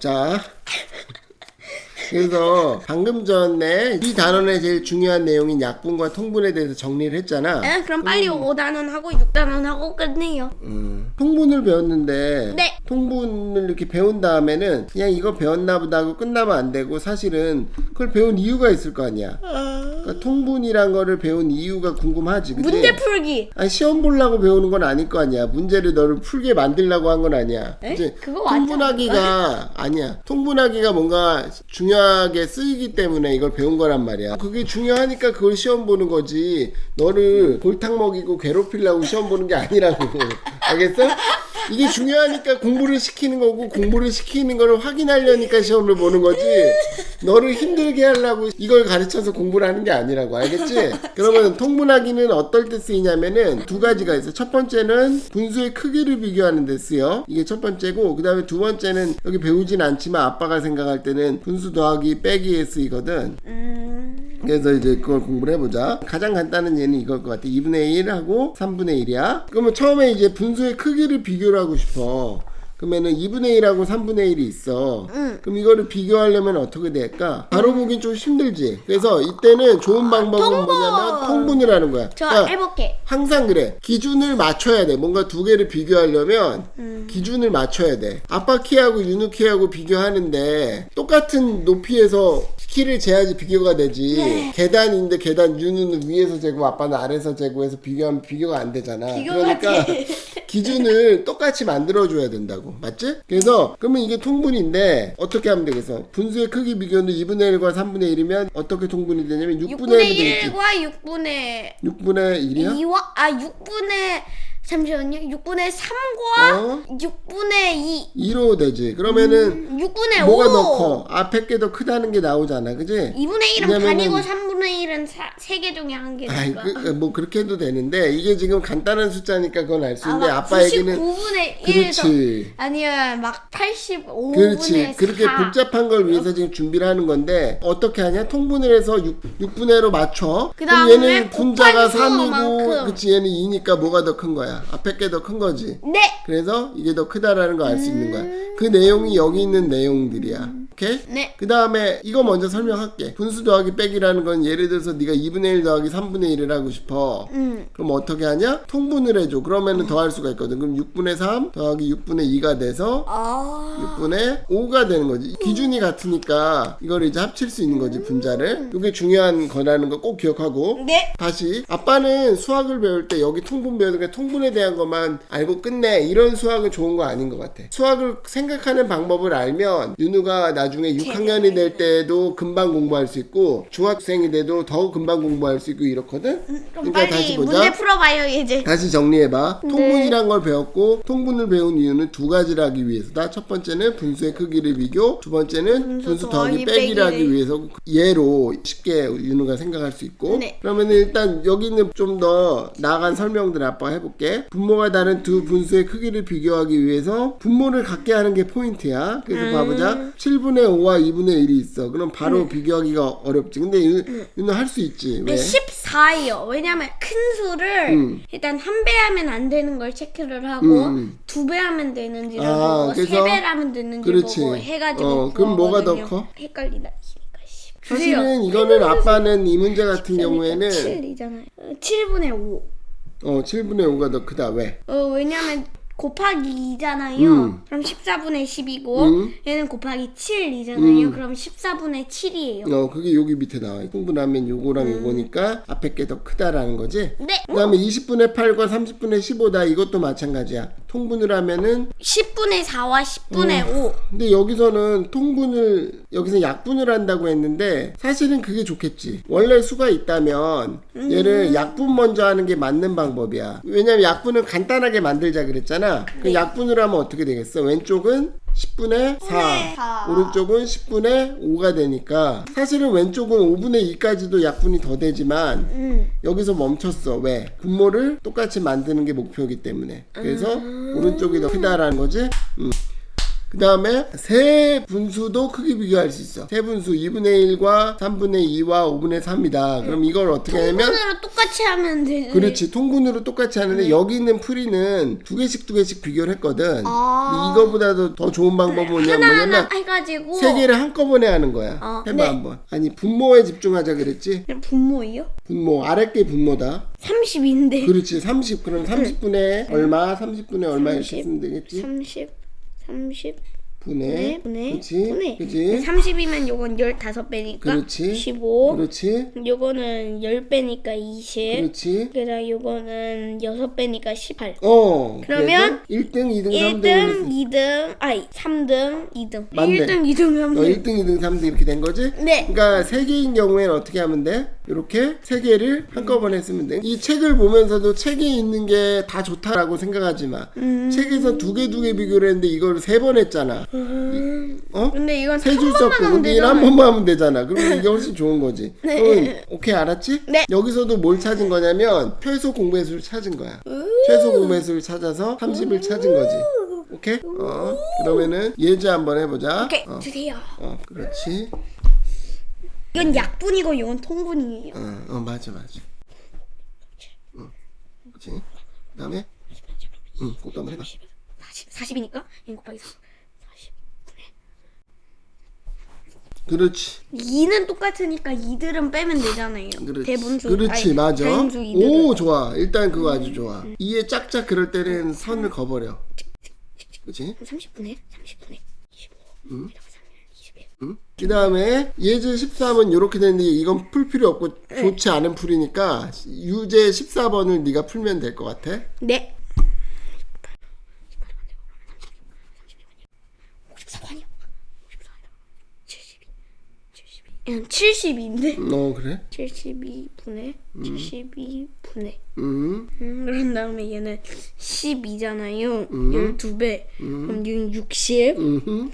자. 그래서 방금 전에 이 단원의 제일 중요한 내용인 약분과 통분에 대해서 정리를 했잖아. 네, 그럼 빨리 5단원 하고 6단원 하고 끝내요. 음, 통분을 배웠는데 네. 통분을 이렇게 배운 다음에는 그냥 이거 배웠나 보다 하고 끝나면 안 되고 사실은 그걸 배운 이유가 있을 거 아니야. 그러니까 통분이란 거를 배운 이유가 궁금하지. 그치? 문제 풀기. 아니 시험 보려고 배우는 건 아닐 거 아니야. 문제를 너를 풀게 만들려고 한 건 아니야. 에? 그치? 그거 통분하기가 아니야. 통분하기가 뭔가 중요 하게 쓰이기 때문에 이걸 배운 거란 말이야. 그게 중요하니까 그걸 시험 보는 거지. 너를 골탕 먹이고 괴롭히려고 시험 보는 게 아니라고. 알겠어? 이게 중요하니까 공부를 시키는 거고 공부를 시키는 거를 확인하려니까 시험을 보는 거지. 너를 힘들게 하려고 이걸 가르쳐서 공부를 하는 게 아니라고. 알겠지? 그러면 통분하기는 어떨 때 쓰이냐면은 두 가지가 있어. 첫 번째는 분수의 크기를 비교하는 데 쓰여. 이게 첫 번째고 그 다음에 두 번째는 여기 배우진 않지만 아빠가 생각할 때는 분수 더하기 빼기에 쓰이거든. 음, 그래서 이제 그걸 공부를 해보자. 가장 간단한 예는 이걸 것 같아. 2분의 1하고 3분의 1이야. 그러면 처음에 이제 분수의 크기를 비교를 하고 싶어. 그러면은 2분의 1하고 3분의 1이 있어. 응. 그럼 이거를 비교하려면 어떻게 될까? 바로 보긴 좀 힘들지. 그래서 이때는 좋은 방법은 통분! 뭐냐면 통분을 하는 거야. 저 그러니까 해볼게. 항상 그래. 기준을 맞춰야 돼. 뭔가 두 개를 비교하려면 음. 기준을 맞춰야 돼. 아빠 키하고 윤우 키하고 비교하는데 똑같은 높이에서 키를 재야지 비교가 되지. 네. 계단인데 계단 윤우는 위에서 재고 아빠는 아래에서 재고 해서 비교하면 비교가 안 되잖아. 비교가 그러니까 돼. 기준을 똑같이 만들어 줘야 된다고. 맞지? 그래서 그러면 이게 통분인데 어떻게 하면 되겠어? 분수의 크기 비교는 2분의 1과 3분의 1이면 어떻게 통분이 되냐면 6분의 1이 6분의 되겠지. 1과 6분의 6분의 1이야? 2와 아 6분의 잠시만요. 6분의 3과 어? 6분의 2 2로 되지. 그러면은 6분의 뭐가 5더 커? 앞에 게 더 크다는 게 나오잖아. 그지? 2분의 1은 왜냐면은- 반이고 3분의 1은 3개 중에 한 개니까. 그, 뭐 그렇게 해도 되는데 이게 지금 간단한 숫자니까 그건 알수 아, 있는데 막 아빠 얘기는 99분의 1 그렇지. 아니면 막 85분의 그렇지. 4 그렇게 복잡한 걸 위해서 지금 준비를 하는 건데 어떻게 하냐? 통분을 해서 6, 6분의 1로 맞춰. 그럼 그다음에 얘는 분자가 곱하기 3이고 수만큼. 그치 얘는 2니까 뭐가 더 큰 거야? 앞에 게 더 큰 거지. 네. 그래서 이게 더 크다라는 걸 알 수 있는 거야. 그 내용이 여기 있는 내용들이야. 오케이? 네. 그 다음에 이거 먼저 설명할게. 분수 더하기 빼기라는 건 예를 들어서 네가 2분의 1 더하기 3분의 1을 하고 싶어. 음. 그럼 어떻게 하냐? 통분을 해줘. 그러면은 더할 수가 있거든. 그럼 6분의 3 더하기 6분의 2가 돼서 아. 6분의 5가 되는 거지. 기준이 같으니까 이걸 이제 합칠 수 있는 거지, 분자를. 이게 중요한 거라는 거 꼭 기억하고. 네. 다시 아빠는 수학을 배울 때 여기 통분 배우는 게 통분에 대한 것만 알고 끝내 이런 수학은 좋은 거 아닌 것 같아 수학을 생각하는 방법을 알면 윤우가 나 중에 6학년이 될 때도 금방 공부할 수 있고 중학생이 돼도 더 금방 공부할 수 있고 이렇거든 그럼 그러니까 빨리 다시 보자 문제 풀어봐요 이제. 다시 정리해봐. 통분이란 걸 배웠고 통분을 배운 이유는 두 가지를 하기 위해서다. 첫 번째는 분수의 크기를 비교, 두 번째는 분수 분수 더하기 더하기 빼기를 하기 빼기를. 위해서 예로 쉽게 윤우가 생각할 수 있고 네. 그러면 일단 여기는 좀 더 나아간 설명들 아빠가 해볼게. 분모가 다른 두 분수의 크기를 비교하기 위해서 분모를 갖게 하는 게 포인트야. 그래서 음. 봐보자. 7분의 5와 2분의 1이 있어. 그럼 바로 비교하기가 어렵지. 근데 윤- 윤우 할수 있지. 왜? 네, 14예요. 왜냐면 큰 수를 음. 일단 한 배 하면 안 되는 걸 체크를 하고 음. 두 배 하면 되는지를 아, 보고 세 그래서- 배 하면 되는지 그렇지. 보고 해가지고 어, 그럼 뭐가 더 구하거든요. 커? 헷갈리다. 그러니까 씨. 사실은 이거는 아빠는 이 문제 같은 경우에는 7이잖아요. 7분의 5. 어 7분의 5가 더 크다 왜? 어, 왜냐면 곱하기 2잖아요. 음. 그럼 14분의 10이고 음. 얘는 곱하기 7이잖아요. 음. 그럼 14분의 7이에요. 어 그게 여기 밑에 나와 풍분하면 요거랑 음. 요거니까 앞에 게 더 크다라는 거지 네. 그 다음에 20분의 8과 30분의 15다 이것도 마찬가지야 통분을 하면은 10분의 4와 10분의 5. 근데 여기서는 통분을 여기서 약분을 한다고 했는데 사실은 그게 좋겠지 원래 수가 있다면 음. 얘를 약분 먼저 하는 게 맞는 방법이야 왜냐면 약분은 간단하게 만들자 그랬잖아 네. 그 약분을 하면 어떻게 되겠어 왼쪽은 10분의 4 사. 오른쪽은 10분의 5가 되니까 사실은 왼쪽은 5분의 2까지도 약분이 더 되지만 음. 여기서 멈췄어. 왜? 분모를 똑같이 만드는 게 목표이기 때문에. 그래서 오른쪽이 더 크다라는 거지. 음. 그 다음에 세 분수도 크기 비교할 수 있어. 세 분수 2분의 1과 3분의 2와 5분의 3이다. 그럼 이걸 어떻게 하냐면 통분으로 똑같이 하면 되지. 그렇지 통분으로 똑같이 하는데 여기 있는 풀이는 두 개씩 두 개씩 비교를 했거든. 아. 근데 이거보다도 더 좋은 방법은 뭐냐면, 하나하나 뭐냐면 해가지고. 세 개를 한꺼번에 하는 거야. 어, 해봐 네. 한번. 아니 분모에 집중하자 그랬지? 그냥 분모예요? 분모 아랫게 분모다. 30인데. 그렇지 30 그럼 30분의 얼마 30분의 얼마 이렇게 30, 쓰면 되겠지? 30, 30, 분의 분의, 그렇지 분의. 그렇지 30이면 요건 15배니까 그렇지 15. 그렇지 요거는 10배니까 20. 그렇지 그다음 요거는 6배니까 18. 어 그러면 1등 2등 3등 1등, 2등, 아니 3등, 2등. 맞네. 1등, 2등, 너 3등. 1등 2등 3등 이렇게 된 거지? 네. 그러니까 세 개인 경우에는 어떻게 하면 돼? 이렇게 세 개를 한꺼번에 쓰면 돼. 이 책을 보면서도 책에 있는 게 다 좋다라고 생각하지 마. 음. 책에서 두 개 두 개 비교를 했는데 이걸 세 번 했잖아. 어? 근데 이건 세한줄 썼고 하면 근데 이한 되잖아요. 번만 하면 되잖아. 그러면 이게 훨씬 좋은 거지. 그럼 오케이 알았지? 네. 여기서도 뭘 찾은 거냐면 최소 공배수를 찾은 거야. 최소 공배수를 찾아서 30을 찾은 거지. 오케이? 어. 그러면은 예제 한번 해보자. 오케이, 어, 주세요. 어 그렇지. 이건 약분이고 이건 통분이에요. 어, 어 맞아 맞아. 응. 그렇지. 그다음에 응, 꼭도 한번 해봐. 40, 40이니까 1 곱하기 4. 40. 그렇지. 2는 똑같으니까 2들은 빼면 되잖아요. 그렇지. 대분수. 그렇지, 아니, 맞아. 대분수 2들은. 오, 좋아. 일단 그거 아주 좋아. 이에 짝짝 그럴 때는 선을 그어버려. 그렇지? 30분에 30분에 25. 응? 21. 응? 그 다음에 예제 13은 이렇게 되는데 이건 풀 필요 없고 좋지 않은 풀이니까 유제 14번을 네가 풀면 될 것 같아. 네. 54번이요. 54번이요. 72. 72. 72인데. 어, 그래? 72분의 72분의 응. 음, 그런 다음에 얘는 12잖아요. 12배. 그럼 얘는 60. 응.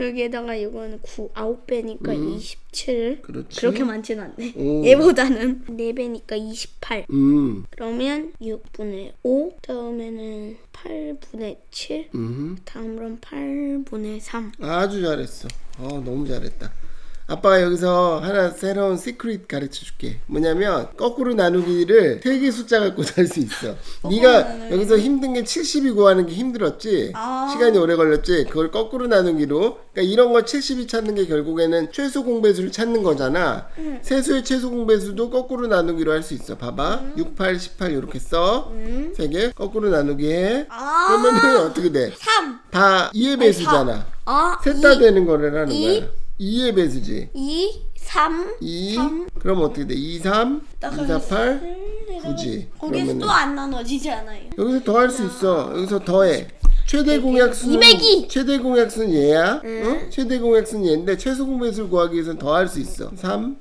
여기에다가 이거는 9, 9배니까 27. 그렇지. 그렇게 많진 않네. 오. 얘보다는 4배니까 28. 응. 그러면 6분의 5. 다음에는 8분의 7. 응. 다음으로는 8분의 3. 아주 잘했어. 어, 너무 잘했다. 아빠가 여기서 하나 새로운 시크릿 가르쳐 줄게. 뭐냐면 거꾸로 나누기를 세 개 숫자 갖고 할수 있어. 네가 여기서 힘든 게 70이 구하는 게 힘들었지. 아. 시간이 오래 걸렸지. 그걸 거꾸로 나누기로. 그러니까 이런 거 70이 찾는 게 결국에는 최소 공배수를 찾는 거잖아. 세수의 최소 공배수도 거꾸로 나누기로 할 수 있어. 봐봐. 6, 8, 18 이렇게 써. 세개 거꾸로 나누기 해. 아. 그러면은 어떻게 돼? 3. 다 2의 배수잖아. 아, 셋다 되는 거를 하는 이. 거야. 2의 배수지. 2, 3. 2. 그럼 어떻게 돼? 2, 3, 2, 4, 8, 9지. 거기서 또 안 나눠지지 않아요. 여기서 더 할 수 있어. 여기서 더해. 최대 공약수는 202. 최대 공약수는 얘야. 어? 최대 공약수는 얘인데 최소 공배수를 구하기 위해서는 더 할 수 있어. 3.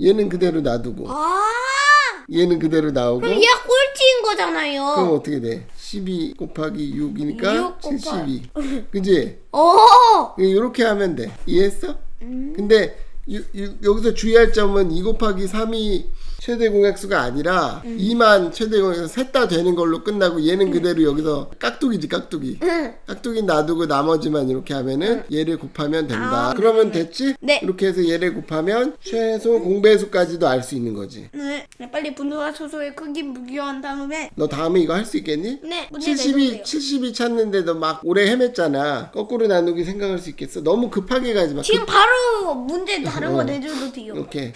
얘는 그대로 놔두고 아, 얘는 그대로 나오고 그럼 얘가 꼴찌인 거잖아요. 그럼 어떻게 돼? 12 곱하기 6이니까 6 곱하- 72. 그지? 오! 이렇게 하면 돼. 이해했어? 근데 유- 유- 여기서 주의할 점은 2 곱하기 3이 최대 공약수가 아니라 2만 최대 공약수 셋다 되는 걸로 끝나고 얘는 그대로 여기서 깍두기지 깍두기. 응. 깍두기 놔두고 나머지만 이렇게 하면은 얘를 곱하면 된다. 아, 그러면 됐지? 네. 이렇게 해서 얘를 곱하면 최소 공배수까지도 알 수 있는 거지. 네, 빨리 분수와 소수의 크기 비교한 다음에 너 다음에 이거 할 수 있겠니? 네, 문제 72, 내주세요. 72 찾는데도 막 오래 헤맸잖아. 거꾸로 나누기 생각할 수 있겠어? 너무 급하게 가지 마. 지금 바로 문제 다 른거 어. 내줘도 돼요. 오케이.